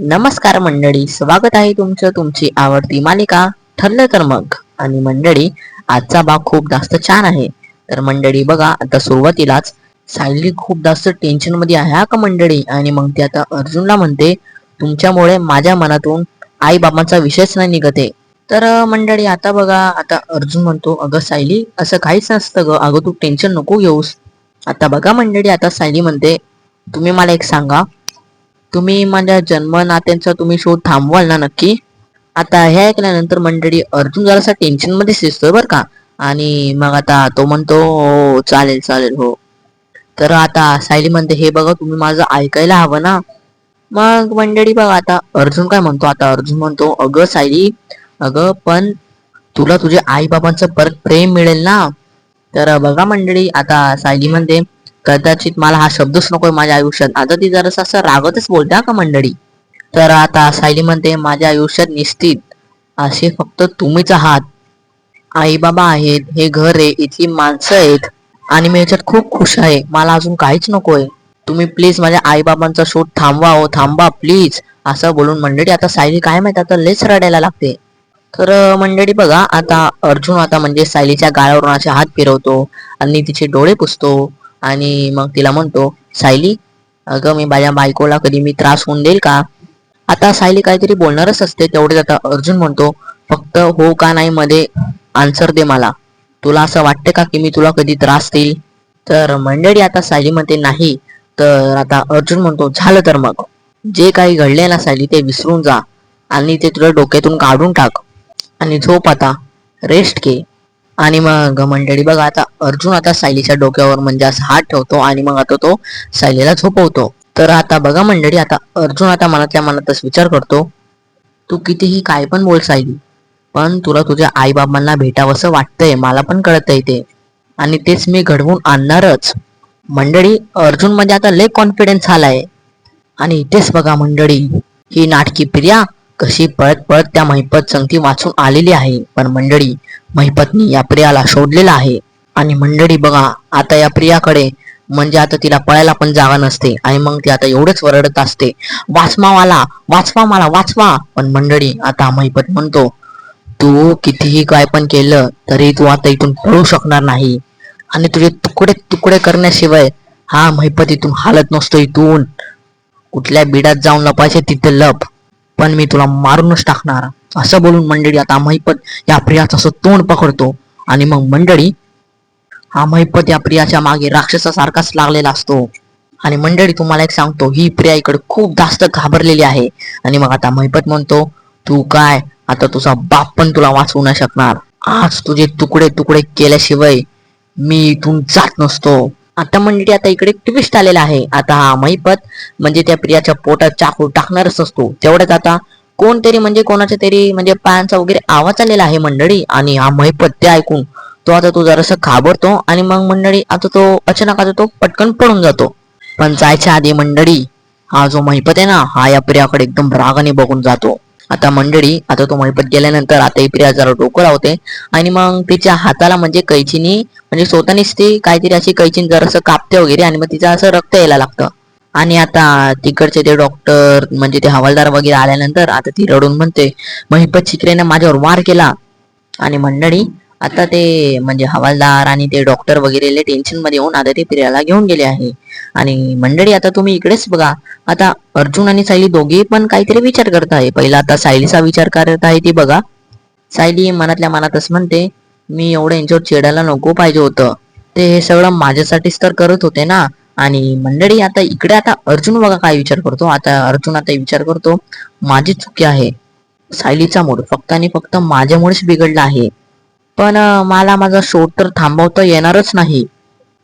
नमस्कार मंडळी स्वागत आहे तुमचं तुमची आवडती मालिका ठरलं तर मग. आणि मंडळी आजचा भाग खूप जास्त छान आहे. तर मंडळी बघा आता सुरुवातीलाच सायली खूप जास्त टेन्शनमध्ये आहे का मंडळी? आणि मग ती आता अर्जुनला म्हणते तुमच्यामुळे माझ्या मनातून आई बाबांचा विषयच नाही निघते. तर मंडळी आता बघा आता अर्जुन म्हणतो अगं सायली असं काहीच नसतं ग. अगं तू टेन्शन नको घेऊस. आता बघा मंडळी आता सायली म्हणते तुम्ही मला एक सांगा तुम्ही माझ्या जन्म नात्यांचा तुम्ही शोध थांबवाल ना नक्की? आता हे ऐकल्यानंतर मंडळी अर्जुन जरासा टेन्शनमध्ये दिसतोय बरं का. आणि मग आता तो म्हणतो हो, हो, हो चालेल चालेल हो. तर आता सायली म्हणते हे बघा तुम्ही माझं ऐकायला हवं ना. मग मंडळी बघा आता अर्जुन काय म्हणतो? आता अर्जुन म्हणतो अगं सायली अगं पण तुला तुझ्या आई बाबांचं परत प्रेम मिळेल ना. तर बघा मंडळी आता सायली म्हणते कदाचित मला हा शब्दच नकोय माझ्या आयुष्यात. आता ती जरासं असं रागतच बोलते का मंडळी? तर आता सायली म्हणते माझ्या आयुष्यात निश्चित असे फक्त तुम्हीच आहात. आई बाबा आहेत हे घर आहे इथली माणसं आहेत आणि मी याच्यात खूप खुश आहे. मला अजून काहीच नकोय. तुम्ही प्लीज माझ्या आई बाबांचा शोध थांबवा हो थांबा प्लीज असं बोलून मंडळी आता सायली काय माहीत आता लेच रडायला लागते. तर मंडळी बघा आता अर्जुन आता म्हणजे सायलीच्या गाळावरून असे हात फिरवतो आणि तिचे डोळे पुसतो. आणि मग तिला म्हणतो सायली अगं मी माझ्या बायकोला कधी मी त्रास होऊन देईल का? आता सायली काहीतरी बोलणारच असते तेवढेच आता अर्जुन म्हणतो फक्त हो का नाही मध्ये आन्सर दे मला. तुला असं वाटते का की मी तुला कधी त्रास देईल? तर मंडळी आता सायली म्हणते नाही. तर आता अर्जुन म्हणतो झालं तर मग. जे काही घडले ना सायली ते विसरून जा आणि ते तुला डोक्यातून काढून टाक आणि झोप आता. रेस्ट घे. आणि मग मंडळी बघा आता अर्जुन आता सायलीच्या डोक्यावर म्हणजे असं हात ठेवतो आणि मग आता तो सायलीला झोपवतो. तर आता बघा मंडळी आता अर्जुन आता मनातल्या मनातच विचार करतो तू कितीही काय पण बोल सायली पण तुला तुझ्या आई बाबांना भेटावंसं वाटतंय मला पण कळतंय ते. आणि तेच मी घडवून आणणारच. मंडळी अर्जुनमध्ये आता लय कॉन्फिडन्स आलाय. आणि इथेच बघा मंडळी ही नाटकी प्रिया कशी पळत पळत त्या महिपत संगती वाचून आलेली आहे. पण मंडळी महिपतनी या प्रियाला शोधलेला आहे. आणि मंडळी बघा आता या प्रियाकडे म्हणजे आता तिला पळायला पण जागा नसते. आणि मग ती आता एवढंच वरडत असते. वाचवा मला वाचवा मला वाचवा. पण मंडळी आता महिपत म्हणतो तू कितीही काय पण केलं तरी तू आता इथून पळू शकणार नाही. आणि तुझे तुकडे तुकडे करण्याशिवाय हा महिपत इथून हालत नसतो इथून. कुठल्या बिडात जाऊन लपायचे तिथे लप. पण मी तुला मारूनच टाकणार. असं बोलून मंडळी आता महिपत या प्रियाचं असं तोंड पकडतो. आणि मग मंडळी हा महिपत या प्रियाच्या मागे राक्षसासारखाच लागलेला असतो. आणि मंडळी तुम्हाला एक सांगतो ही प्रिया इकडे खूप जास्त घाबरलेली आहे. आणि मग आता महिपत म्हणतो तू काय? आता तुझा बाप पण तुला वाचवू नाही शकणार. आज तुझे तुकडे तुकडे केल्याशिवाय मी इथून जात नसतो. आता मंडळी आता इकडे ट्विस्ट आलेला आहे. आता हा महिपत म्हणजे त्या प्रियाच्या पोटात चाकू टाकणारच असतो. तेवढ्याच आता कोणतरी म्हणजे कोणाच्या तरी म्हणजे पायांचा वगैरे आवाज आलेला आहे मंडळी आणि हा महिपत ते ऐकून तो आता तो जरासा घाबरतो आणि मग मंडळी आता तो अचानक आता तो पटकन पडून जातो. पण जायच्या आधी मंडळी हा जो महिपत आहे ना हा या प्रियाकडे एकदम रागाने बघून जातो. आता मंडळी आता तो महिपत गेल्यानंतर आता ही प्रिया जरा डोकं लावते आणि मग तिच्या हाताला म्हणजे कैचीनी म्हणजे स्वतःनीच ती काहीतरी अशी कैचीन जरासं कापते वगैरे आणि मग तिचं असं रक्त यायला लागतं. आणि आता तिकडचे ते डॉक्टर म्हणजे ते हवालदार वगैरे आल्यानंतर आता ती रडून म्हणते महिपत शिकरेने माझ्यावर वार केला. आणि मंडळी आता ते म्हणजे हवालदार आणि ते डॉक्टर वगैरे टेन्शनमध्ये येऊन आता ते प्रियाला घेऊन गेले आहे. आणि मंडळी आता तुम्ही इकडेच बघा. आता अर्जुन आणि सायली दोघे पण काहीतरी विचार करत आहे पहिला आता सायलीचा विचार करत आहे ती बघा. सायली मनातल्या मनातच म्हणते मी एवढं यांच्यावर चिडायला नको पाहिजे होतं. ते हे सगळं माझ्यासाठीच तर करत होते ना. आणि मंडळी आता इकडे आता अर्जुन बघा काय विचार करतो. आता अर्जुन आता विचार करतो माझी चुकी आहे. सायलीचा मूड फक्त आणि फक्त माझ्यामुळेच बिघडला आहे. पण मला माझा शोध तर थांबवता येणारच नाही.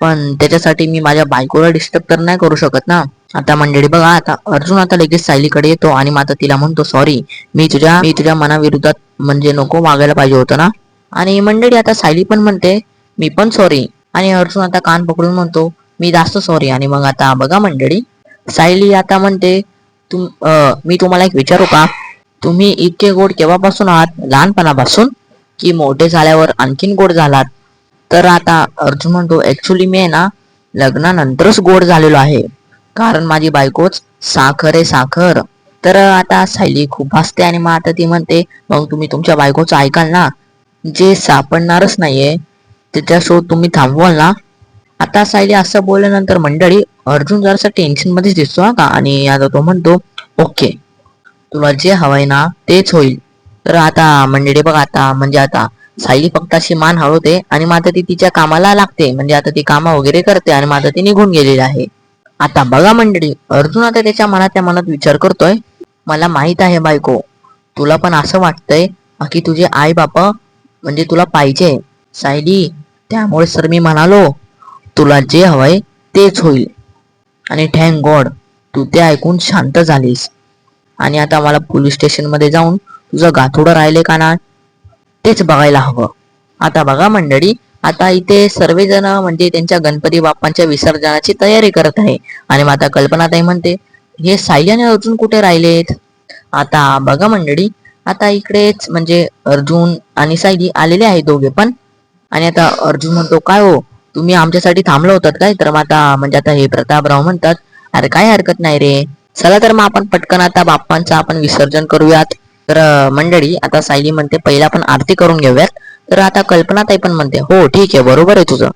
पण त्याच्यासाठी मी माझ्या बायकोला डिस्टर्ब तर नाही करू शकत ना. आता मंडळी बघा आता अर्जुन आता लगेच सायलीकडे येतो आणि मग आता तिला म्हणतो सॉरी मी तुझ्या मी तुझ्या मनाविरोधात म्हणजे नको मागायला पाहिजे होतं ना. आणि मंडळी आता सायली पण म्हणते मी पण सॉरी आणि अर्जुन आता कान पकडून म्हणतो मी जास्त सॉरी आणि मग आता बघा मंडळी सायली आता म्हणते तुम मी तुम्हाला एक विचारू का? तुम्ही इतके गोड केव्हापासून आहात? लहानपणापासून? की मोठे झाल्यावर आणखीन गोड झालात? तर आता अर्जुन म्हणतो ऍक्च्युली मी आहे ना लग्नानंतरच गोड झालेलो आहे. कारण माझी बायकोच साखर आहे साखर. तर आता सायली खूप हसते आणि मग आता ती म्हणते मग तुम्ही तुमच्या बायकोचं ऐकाल ना? जे सापडणारच नाहीये त्याच्या शोध तुम्ही थांबवाल ना. आता सायली असं बोलल्यानंतर मंडळी अर्जुन जरासा टेन्शन मध्येच दिसतो हा का? आणि आता तो म्हणतो ओके. तुला जे हवंय ना तेच होईल. तर आता मंडळी बघा आता म्हणजे आता सायली फक्त अशी मान हळवते आणि मग आता ती तिच्या कामाला लागते. म्हणजे आता ती कामं वगैरे करते आणि मग आता ती निघून गेलेली आहे. आता बघा मंडळी अर्जुन आता त्याच्या मनातल्या मनात विचार करतोय मला माहीत आहे बायको तुला पण असं वाटतंय की तुझे आई बापा म्हणजे तुला पाहिजे. सायली त्यामुळे सर मी म्हणालो तुला जे हवंय तेच होईल. आणि थँक गॉड तू ते ऐकून शांत झालीस. आणि आता मला पोलीस स्टेशनमध्ये जाऊन तुझं गाथोडं राहिले का ना तेच बघायला हवं. आता बघा मंडळी आता इथे सर्वजण म्हणजे त्यांच्या गणपती बाप्पांच्या विसर्जनाची तयारी करत आहे. आणि मग आता कल्पनाताई म्हणते हे सायली आणि अर्जुन कुठे राहिलेत? आता बघा मंडळी आता इकडेच म्हणजे अर्जुन आणि सायली आलेले आहे दोघे पण. आणि आता अर्जुन म्हणतो काय हो? तुम्ही आमच्यासाठी थांबलो होतात काय? तर मग आता म्हणजे आता हे प्रतापराव म्हणतात अरे काय हरकत नाही रे. चला तर मग आपण पटकन आता बाप्पांचं आपण विसर्जन करूयात. तर मंडळी आता सायली म्हणते पहिला आपण आरती करून घेऊयात. तर आता कल्पनाताई पण म्हणते हो ठीक आहे बरोबर आहे तुझं.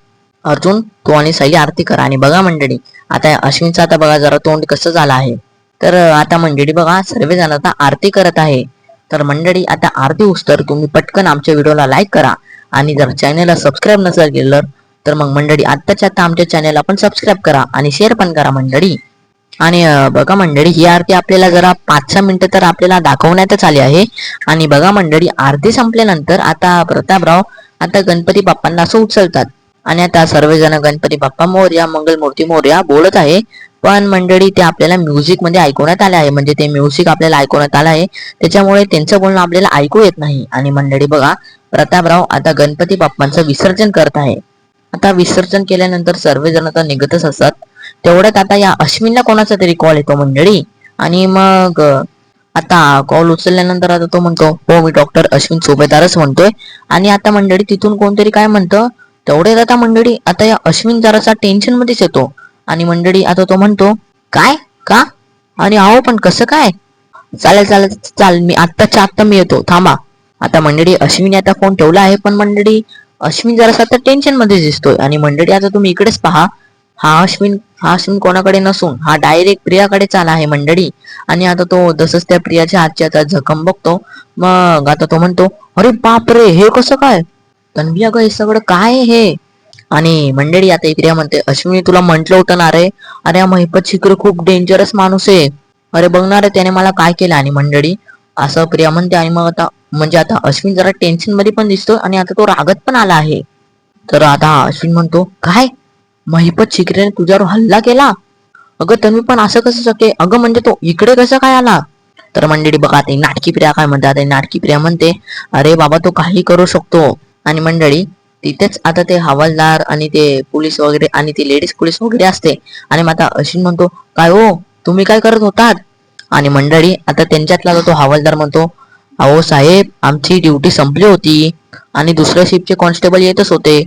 अर्जुन तू आणि सायली आरती करा आणि बघा मंडळी आता अश्विनचा आता बघा जरा तोंड कसं झालं आहे. तर आता मंडळी बघा सर्वजण आता आरती करत आहे. तर मंडळी आता आरती उस्तर तुम्ही पटकन आमच्या व्हिडिओला लाईक करा. आणि जर चॅनलला सबस्क्राईब नसेल केलं तर मग मंडळी आत्ताच्या आता आमच्या चॅनलला पण सबस्क्राईब करा आणि शेअर पण करा मंडळी. आणि बघा मंडळी ही आरती आपल्याला जरा पाच सहा मिनिटं तर आपल्याला दाखवण्यातच आली आहे. आणि बघा मंडळी आरती संपल्यानंतर आता प्रतापराव आता गणपती बाप्पांना असं उचलतात. आणि आता सर्वजण गणपती बाप्पा मोर्या मंगलमूर्ती मोर्या बोलत आहे. पण मंडळी ते आपल्याला म्युझिकमध्ये ऐकवण्यात आले आहे. म्हणजे ते म्युझिक आपल्याला ऐकवण्यात आलं आहे. त्याच्यामुळे त्यांचं बोलणं आपल्याला ऐकू येत नाही. आणि मंडळी बघा प्रतापराव आता गणपती बाप्पांचं विसर्जन करत आहे. आता विसर्जन केल्यानंतर सर्वजण आता निघतच असतात. तेवढ्यात आता या अश्विनला कोणाचा तरी कॉल येतो मंडळी? आणि मग आता कॉल उचलल्यानंतर आता तो म्हणतो हो मी डॉक्टर अश्विन सोबेदारच म्हणतोय. आणि आता मंडळी तिथून कोणतरी काय म्हणतं? तेवढ्यात आता मंडळी आता या अश्विन जरासा टेन्शन मध्येच येतो. आणि मंडळी आता तो म्हणतो काय? का? आणि अहो पण कसं काय? चालेल चालेल चालेल मी आत्ताच्या आत्ता मी येतो. थांबा. आता मंडळी अश्विनी आता फोन ठेवला आहे पण मंडळी अश्विन जरासा आता टेन्शनमध्ये दिसतोय. आणि मंडळी आता तुम्ही इकडेच पहा. हा अश्विन हा अश्विन कोणाकडे नसून हा डायरेक्ट प्रियाकडे चाला आहे मंडळी. आणि आता तो तसंच त्या प्रियाच्या हातची आता जखम बघतो. मग आता तो म्हणतो अरे बापरे हे कसं काय? तन्वी अगं हे सगळं काय हे आणि मंडळी आता इकडे प्रिया म्हणते अश्विनी तुला म्हंटल होतं ना रे? अरे हा महिपत शिखर खूप डेंजरस माणूस आहे. अरे बघणार रे त्याने मला काय केलं? आणि मंडळी असं प्रिया म्हणते आणि मग आता म्हणजे आता अश्विन जरा टेन्शनमध्ये पण दिसतो आणि आता तो रागत पण आला आहे. तर आता अश्विन म्हणतो काय? महिपत शिकरेने तुझ्यावर हल्ला केला? अगं तन्वी पण असं कसं शक्य अगं म्हणजे तो इकडे कसं काय आला? तर मंडळी बघा ते नाटकी प्रिया काय म्हणतात नाटकी प्रिया म्हणते अरे बाबा तो काही करू शकतो. आणि मंडळी तिथेच आता ते हवालदार आणि ते पोलीस वगैरे आणि ते लेडीज पोलीस वगैरे असते. आणि मग आता अश्विन म्हणतो काय हो? तुम्ही काय करत होतात? आणि मंडळी आता त्यांच्यातला तो हवालदार म्हणतो अहो साहेब आमची ड्युटी संपली होती आणि दुसऱ्या शिपचे कॉन्स्टेबल येतच होते.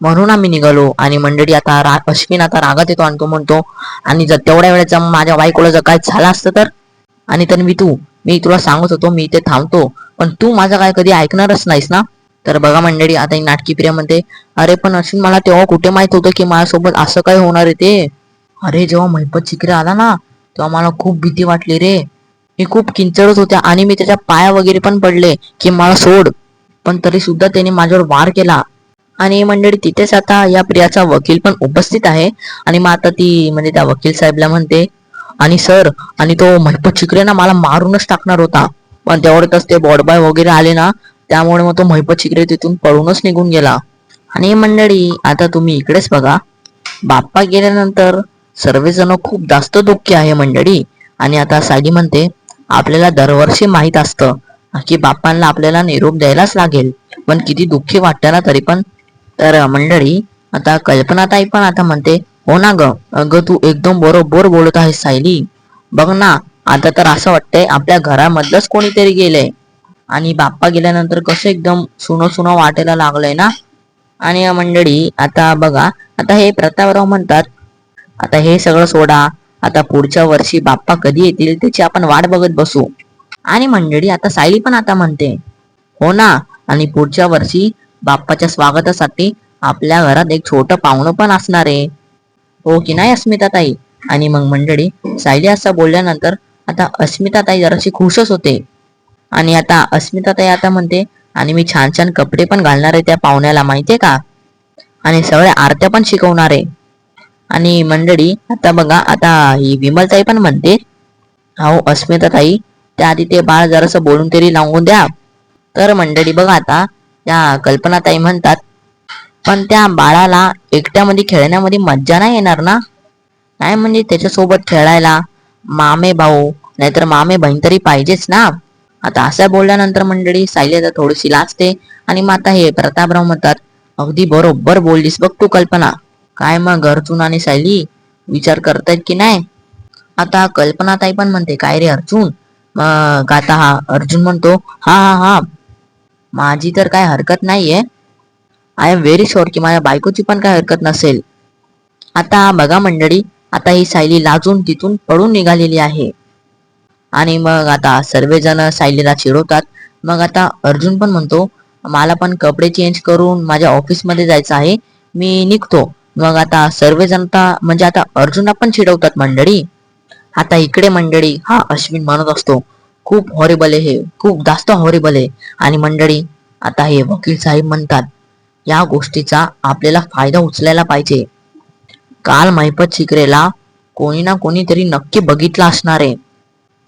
म्हणून आम्ही निघालो. आणि मंडळी आता रा अश्विन आता रागात येतो आणि तो म्हणतो आणि जर तेवढ्या वेळेचा माझ्या बायकोला जर काय झालं असतं तर? आणि तर मी तू मी तुला सांगत होतो मी इथे थांबतो. पण तू माझं काय कधी ऐकणारच नाहीस ना? तर बघा मंडळी आता नाटकी प्रिया म्हणते अरे पण अश्विन मला तेव्हा कुठे माहीत होतं की माझ्यासोबत असं काय होणार आहे ते? अरे जेव्हा महिपत चिकरे आला ना तेव्हा मला खूप भीती वाटली रे. मी खूप किंचडत होत्या आणि मी त्याच्या पाया वगैरे पण पडले की मला सोड. पण तरी सुद्धा त्याने माझ्यावर वार केला. आणि मंडळी तिथेच आता या प्रियाचा वकील पण उपस्थित आहे. आणि मग आता ती म्हणजे त्या वकील साहेबला म्हणते आणि सर आणि तो महिपत शिकरे ना मला मारूनच टाकणार होता. पण तेवढ्यातच ते बॉडबॉय वगैरे आले ना त्यामुळे मग तो महिपत शिकरे तिथून पळूनच निघून गेला. आणि मंडळी आता तुम्ही इकडेच बघा. बाप्पा गेल्यानंतर सर्वजण खूप जास्त दुःखी आहे मंडळी. आणि आता साडी म्हणते आपल्याला दरवर्षी माहीत असतं की बाप्पांना आपल्याला निरोप द्यायलाच लागेल. पण किती दुःखी वाटतं ना तरी पण. तर मंडळी आता कल्पनाताई पण आता म्हणते हो ना ग. अगं तू एकदम बरोबर बोलत आहेस सायली. बघ ना आता तर असं वाटतंय आपल्या घरामधलंच कोणीतरी गेलंय. आणि बाप्पा गेल्यानंतर कसं एकदम सुनं सुनं वाटायला लागलंय ना? आणि मंडळी आता बघा आता हे प्रतापराव म्हणतात आता हे सगळं सोडा आता पुढच्या वर्षी बाप्पा कधी येतील त्याची आपण वाट बघत बसू. आणि मंडळी आता सायली पण आता म्हणते हो ना आणि पुढच्या वर्षी बाप्पाच्या स्वागतासाठी आपल्या घरात एक छोटं पाहुणं पण असणार आहे. हो की नाही अस्मिता ताई आणि मग मंडळी सायली असं बोलल्यानंतर आता अस्मिता ताई जराशी खुशच होते. आणि आता अस्मिता ताई आता म्हणते आणि मी छान छान कपडे पण घालणार आहे त्या पाहुण्याला माहितीये का? आणि सगळ्या आरत्या पण शिकवणार आहे. आणि मंडळी आता बघा आता ही विमलताई पण म्हणते अहो अस्मिता ताई त्याआधी ते बाळ जरासं बोलून तरी लावून द्या. तर मंडळी बघा आता त्या कल्पनाताई म्हणतात पण त्या बाळाला एकट्यामध्ये खेळण्यामध्ये मज्जा नाही येणार ना? नाही म्हणजे त्याच्यासोबत खेळायला मामे भाऊ नाहीतर मामे बहीण तरी पाहिजेच ना? आता असं बोलल्यानंतर मंडळी सायली आता थोडीशी लाजते आणि मग आता हे प्रतापराव म्हणतात अगदी बरोबर बोललीस बघ तू कल्पना. काय मग अर्जुन आणि सायली? विचार करतायत की नाही? आता कल्पनाताई पण म्हणते काय रे अर्जुन? मग आता हा अर्जुन म्हणतो हा हा हा. माझी तर काय हरकत नाहीये. आय एम व्हेरी शुअर की माझ्या बायकोची पण काय हरकत नसेल. आता बघा मंडळी आता ही सायली लाजून तिथून पळून निघालेली आहे. आणि मग आता सर्वजण सायलीला चिडवतात. मग आता अर्जुन पण म्हणतो मला पण कपडे चेंज करून माझ्या ऑफिसमध्ये जायचं आहे. मी निघतो. मग आता सर्वजण म्हणजे आता अर्जुनला पण चिडवतात मंडळी. आता इकडे मंडळी हा अश्विन म्हणत असतो खूप हॉरेबल आहे हे खूप जास्त हॉरेबल आहे. आणि मंडळी आता हे वकील साहेब म्हणतात या गोष्टीचा आपल्याला फायदा उचलायला पाहिजे. काल मैपत शिकरेला कोणी ना कोणीतरी नक्की बघितलं असणार आहे.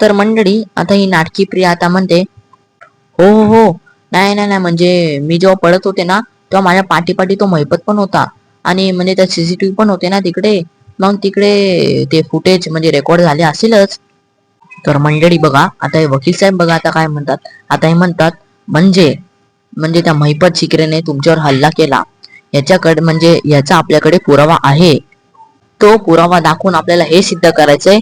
तर मंडळी आता ही नाटकी प्रिया आता म्हणते हो हो हो नाही नाही नाही म्हणजे मी जेव्हा पळत होते ना तेव्हा माझ्या पाठीपाठी तो मैपत पण होता आणि म्हणजे त्या सीसीटीव्ही पण होते ना तिकडे मग तिकडे ते फुटेज म्हणजे रेकॉर्ड झाले असेलच. तर मंडळी बघा आता हे वकील साहेब बघा आता काय म्हणतात. आता हे म्हणतात म्हणजे म्हणजे त्या महिपत शिकरेने तुमच्यावर हल्ला केला. याच्याकडे म्हणजे याचा आपल्याकडे पुरावा आहे. तो पुरावा दाखवून आपल्याला हे सिद्ध करायचंय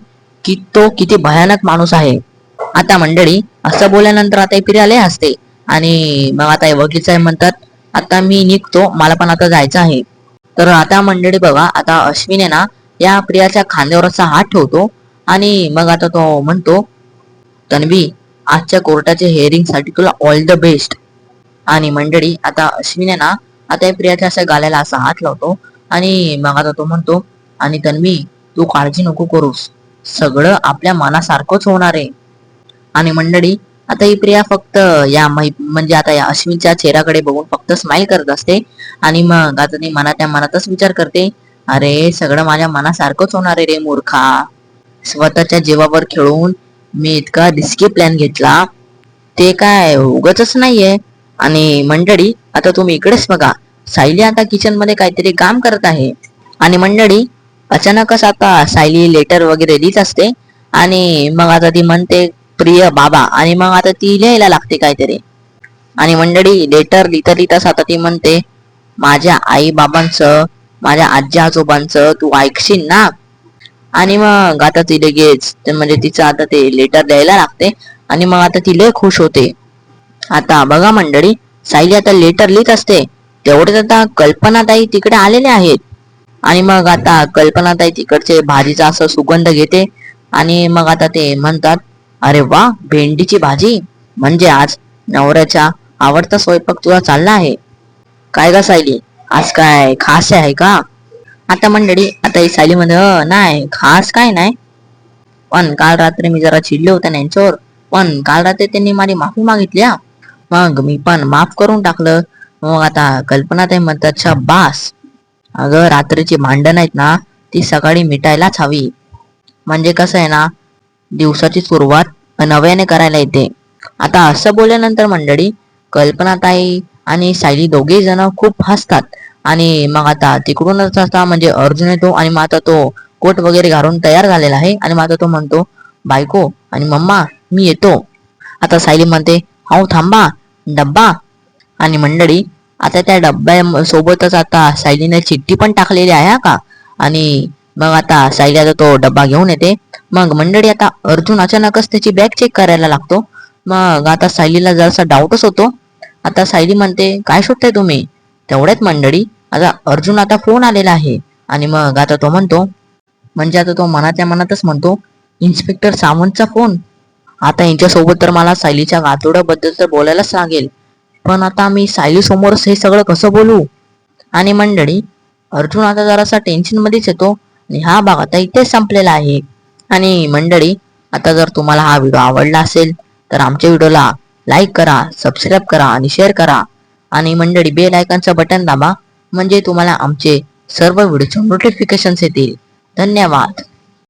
की तो किती भयानक माणूस आहे. आता मंडळी असं बोलल्यानंतर आता प्रिया लय हसते. आणि मग आता हे वकील साहेब म्हणतात आता मी निघतो मला पण आता जायचं आहे. तर आता मंडळी बघा आता अश्विन आहे ना या प्रियाच्या खांद्यावर असा हात ठेवतो आणि मग आता तो म्हणतो तन्वी आजच्या कोर्टाच्या हेअरिंगसाठी तुला ऑल द बेस्ट आणि मंडळी आता अश्विन आहे ना आता प्रियाच्या अशा गाल्याला असा हात लावतो आणि मग आता तो म्हणतो आणि तन्वी तू काळजी नको करूस. सगळं आपल्या मनासारखंच होणार आहे. आणि मंडळी आता ही प्रिया फक्त या मै म्हणजे आता या अश्विनच्या चेहऱ्याकडे बघून फक्त स्माइल करत असते. आणि मग आता ती मनात त्या मनातच विचार करते अरे सगळं माझ्या मनासारखंच होणार आहे रे मूर्खा. स्वतःच्या जीवावर खेळून मी इतका रिस्की प्लॅन घेतला. ते काय उगच नाहीये. आणि मंडळी आता तुम्ही इकडेच बघा. सायली आता किचनमध्ये काहीतरी काम करत आहे. आणि मंडळी अचानकच आता सायली लेटर वगैरे लिहित असते. आणि मग आता ती म्हणते प्रिय बाबा. आणि मग आता ती लिहायला लागते काहीतरी. आणि मंडळी लेटर लिहिता लिहिताच आता ती म्हणते माझ्या आई बाबांचं माझ्या आजी आजोबांचं तू ऐकशील ना? आणि मग आता ती लगेच म्हणजे तिचं आता ते लेटर द्यायला लागते. आणि मग आता ती लय खुश होते. आता बघा मंडळी सायली आता लेटर लिहित असते. तेवढेच आता कल्पनाताई तिकडे आलेले आहेत. आणि मग आता कल्पनाताई तिकडचे भाजीचा असं सुगंध घेते आणि मग आता ते म्हणतात अरे वा भेंडीची भाजी? म्हणजे आज नवऱ्याचा आवडता स्वयंपाक तुला चालला आहे. काय का सायली? आज काय खास आहे का? आता मंडळी आता ही सायली मध्ये नाही खास काय नाही. पण काल रात्री मी जरा चिडले होते ना यांच्यावर पण काल रात्री त्यांनी माझी माफी मागितली मग मी पण माफ करून टाकलं. मग आता कल्पना ते म्हणतात बास अगं रात्रीची भांडण आहेत ना ती सकाळी मिटायलाच हवी. म्हणजे कसं आहे ना दिवसाची सुरुवात नव्याने करायला येते. आता असं बोलल्यानंतर मंडळी कल्पनाताई आणि सायली दोघे जण खूप हसतात. आणि मग आता तिकडूनच आता म्हणजे अर्जुन येतो आणि मग आता तो कोट वगैरे घालून तयार झालेला आहे. आणि मग आता तो म्हणतो बायको आणि मम्मा मी येतो. आता सायली म्हणते हो थांबा डब्बा. आणि मंडळी आता त्या डब्या सोबतच आता सायलीने चिठ्ठी पण टाकलेली आहे का? आणि मग आता सायली आता तो डब्बा घेऊन येते. मग मंडळी आता अर्जुन अचानकच त्याची बॅग चेक करायला लागतो. मग आता सायलीला जरासा डाऊटच होतो. आता सायली म्हणते काय शोधताय तुम्ही? तेवढ्यात मंडळी आता अर्जुन आता फोन आलेला आहे. आणि मग आता तो म्हणतो म्हणजे आता तो मनाच्या मनातच म्हणतो इन्स्पेक्टर सावंतचा फोन आता यांच्यासोबत तर मला सायलीच्या गातोड्याबद्दल तर बोलायलाच लागेल. पण आता मी सायली समोरच हे सगळं कसं बोलू? आणि मंडळी अर्जुन आता जरासा टेन्शन मध्येच येतो आणि हा भाग आता इथेच संपलेला आहे. आणि मंडळी आता जर तुम्हाला हा व्हिडिओ आवडला असेल तर आमच्या व्हिडिओला लाईक करा सबस्क्राईब करा आणि शेअर करा. आणि मंडळी बेल आयकॉनचं बटन दाबा म्हणजे तुम्हाला आमचे सर्व व्हिडिओचे नोटिफिकेशन्स येतील. धन्यवाद.